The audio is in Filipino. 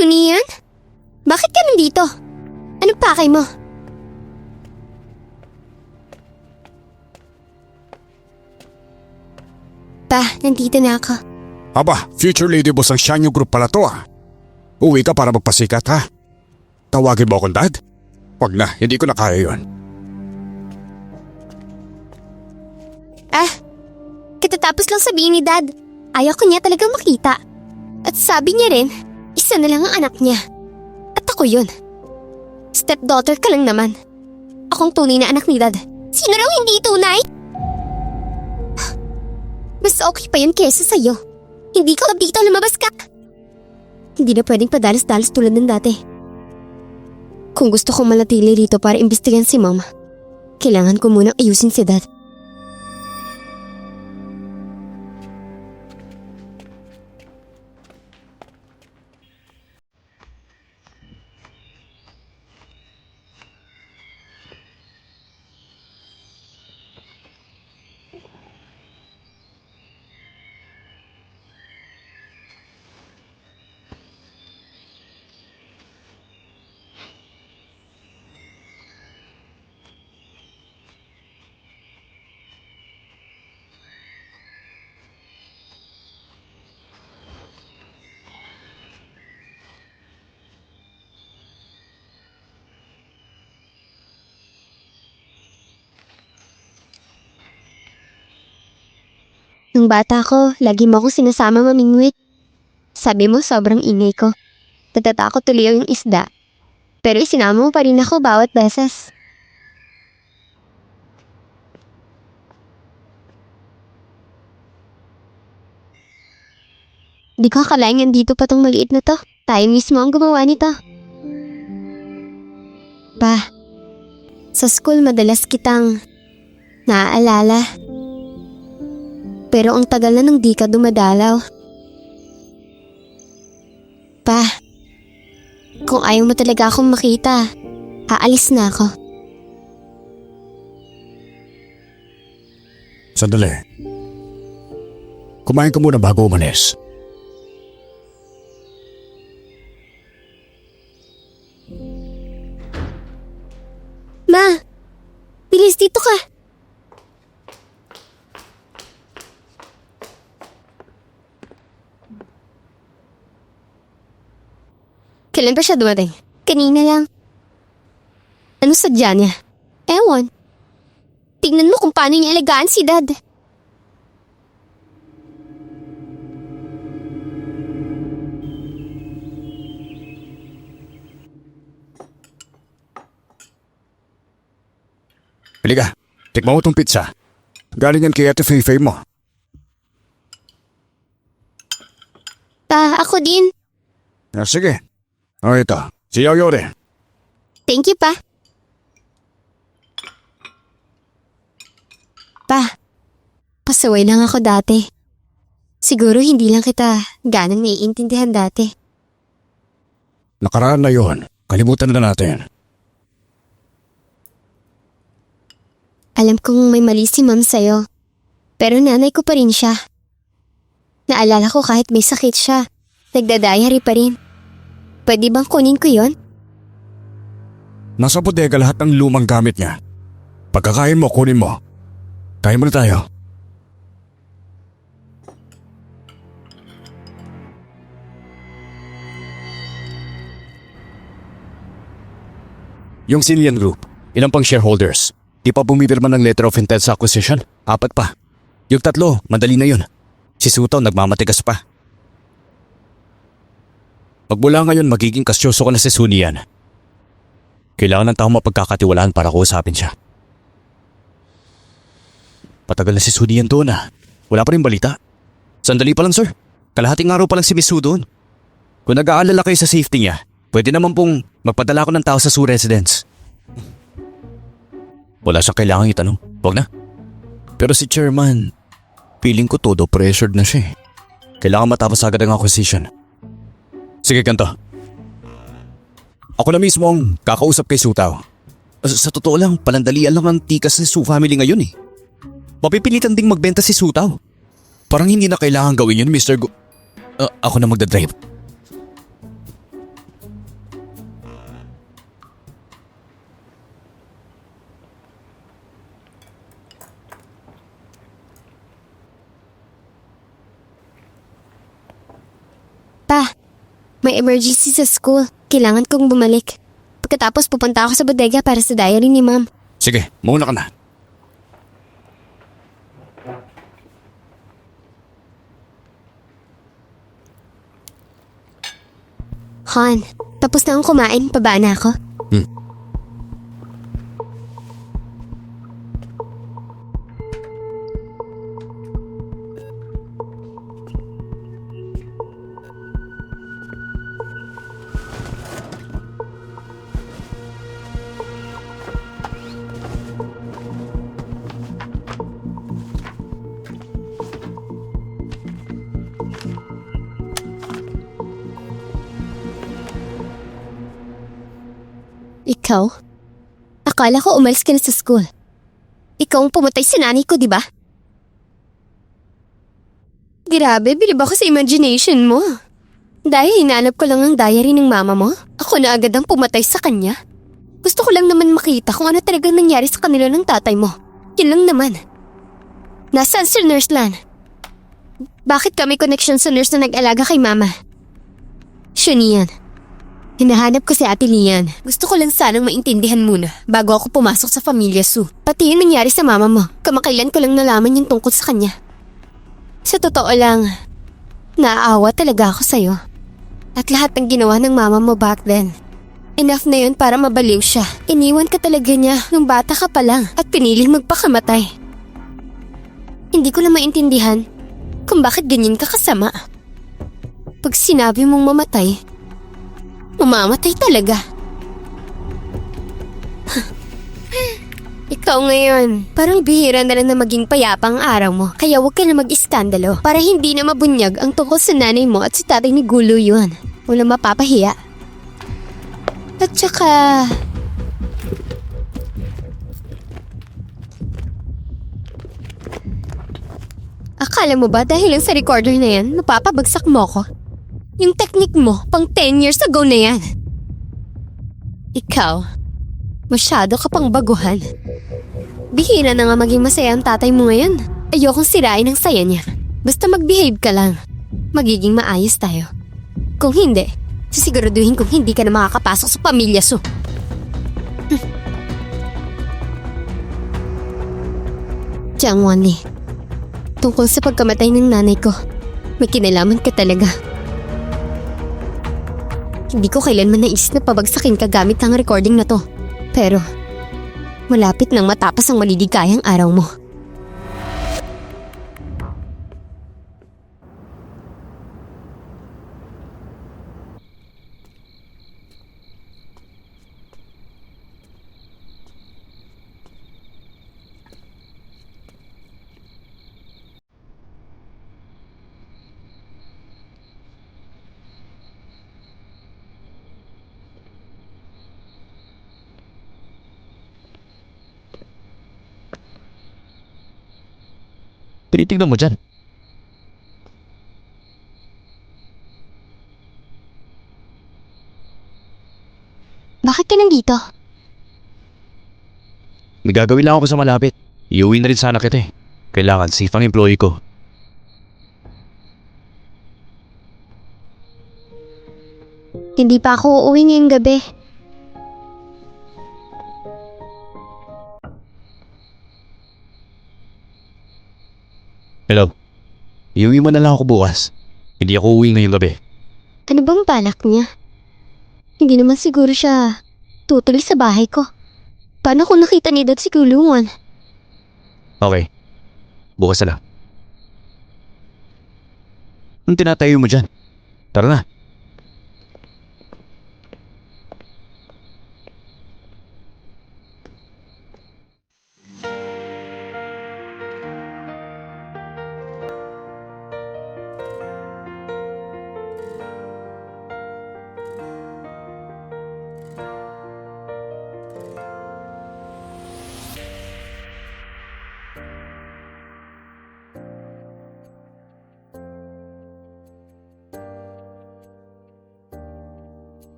Shunian? Bakit ka nandito? Anong pakay mo? Pa, nandito na ako. Aba, future lady boss ang Shanyo Group pala to ah. Uwi ka para magpasikat ha. Tawagin mo akong dad? Wag na, hindi ko na kaya yun. Ah, katatapos lang sabihin ni Dad. Ayaw ko niya talagang makita. At sabi niya rin, isa na lang ang anak niya. At ako yun. Stepdaughter ka lang naman. Akong tunay na anak ni Dad. Sino raw hindi tunay? Mas okay pa yun kesa sa'yo. Hindi ka dito lumabas ka. Hindi na pwedeng padalas-dalas tulad ng dati. Kung gusto kong manatili rito para imbestigan si Mama, kailangan ko munang ayusin si Dad. Nung bata ko, lagi mo akong sinasama mamingwit. Sabi mo sobrang ingay ko. Natatakot tuloy yung isda. Pero isinama mo pa rin ako bawat beses. Di ko akalain dito pa tong maliit na to. Tayo mismo ang gumawa nito. Pa, sa school madalas kitang naaalala. Pero ang tagal na nung di ka dumadalaw. Pa, kung ayaw mo talaga akong makita, aalis na ako. Sandali. Kumain ka muna bago umalis. Ma, bilis dito ka. Kailan pa siya dumating? Kanina lang. Ano sadya niya? Ewan. Tingnan mo kung paano niya alagaan si Dad. Halika, tikman mo tong pizza. Galing yan kay Ate Fei mo. Pa, ako din. Ah, sige. O ito, si Yoyo rin. Thank you, pa. Pa, pasaway lang ako dati. Siguro hindi lang kita ganang naiintindihan dati. Nakaraan na yon. Kalimutan na natin. Alam kong may mali si ma'am sa'yo. Pero nanay ko pa rin siya. Naalala ko kahit may sakit siya, nagda-diary pa rin. Pwede bang kunin ko yon? Nasa bodega lahat ng lumang gamit niya. Pagkakain mo, kunin mo. Kain muna tayo. Yung Silian Group, ilan pang shareholders? Di pa bumipirma ng letter of intent sa acquisition? Apat pa. Yung tatlo, madali na yun. Si Sutaw nagmamatigas pa. Magmula ngayon magiging kasyoso ko na si Sunian. Kailangan ng tao mapagkakatiwalaan para kausapin siya. Patagal na si Sunian doon ah. Wala pa rin balita. Sandali pa lang sir. Kalahating araw pa lang si Miss Su doon. Kung nag-aalala kayo sa safety niya, pwede naman pong magpadala ko ng tao sa Su Residence. Wala siyang kailangang itanong. Huwag na. Pero si Chairman, feeling ko todo pressured na siya eh. Kailangan matapos agad ang acquisition. Sige, ganito. Ako na mismo ang kakausap kay Sutaw. Sa, totoo lang, palandalian lang ang tikas ni Su family ngayon eh. Mapipilitan ding magbenta si Sutaw. Parang hindi na kailangan gawin yun, Mr. Go... Uh, ah, ako na magdadrive. Pa, may emergency sa school. Kailangan kong bumalik. Pagkatapos pupunta ako sa bodega para sa diary ni ma'am. Sige, mauna ka na. Han, tapos na akong kumain. Paba na ako. Hmm. Ikaw? Akala ko umalis ka na sa school. Ikaw ang pumatay sa nanay ko, di ba? Grabe, bilib ako sa imagination mo. Dahil hinanap ko lang ang diary ng mama mo, ako na agad ang pumatay sa kanya. Gusto ko lang naman makita kung ano talagang nangyari sa kanila ng tatay mo. Yun lang naman. Nasaan si Nurse Lan? Bakit kami connection sa nurse na nag-alaga kay mama? Siya niyan. Hinahanap ko si Ate Lian. Gusto ko lang sanang maintindihan muna bago ako pumasok sa pamilya Su. Pati yung nangyari sa mama mo. Kamakailan ko lang nalaman yung tungkol sa kanya. Sa totoo lang, naaawa talaga ako sa'yo. At lahat ng ginawa ng mama mo back then. Enough na yun para mabaliw siya. Iniwan ka talaga niya nung bata ka pa lang at piniling magpakamatay. Hindi ko na maintindihan kung bakit ganyan ka kasama. Pag sinabi mong mamatay, Mamamatay talaga. Ikaw ngayon, parang bihira na lang na maging payapa ang araw mo. Kaya huwag ka na mag-iskandalo para hindi na mabunyag ang tungkol sa nanay mo at si tatay ni Gulo yun. Walang mapapahiya. At saka... Akala mo ba dahil lang sa recorder na yan, mapapabagsak mo ko? Yung technique mo, pang 10 years ago na yan. Ikaw, masyado ka pang baguhan. Bihira na nga maging masaya ang tatay mo ngayon. Ayokong sirain ang saya niya. Basta mag-behave ka lang. Magiging maayos tayo. Kung hindi, sisiguraduhin kong hindi ka na makakapasok sa pamilya so. Hmm. Jiang Wanli, tungkol sa pagkamatay ng nanay ko, may kinalaman ka talaga. Hindi ko kailanman naisip na pabagsakin ka gamit ang recording na to. Pero, malapit nang matapos ang maliligayang araw mo. Tinitignan mo dyan. Bakit ka nandito? May gagawin lang ako sa malapit. Iuwi na rin sana kita eh. Kailangan safe ang employee ko. Hindi pa ako uuwi ngayong gabi. Hello. Iuwi mo na lang ako bukas. Hindi ako uwi ngayong gabi. Ano bang balak niya? Hindi naman siguro siya tutuloy sa bahay ko. Paano kung nakita ni Dad si kulungan? Okay. Bukas na lang. Anong tinatayo mo dyan? Tara na.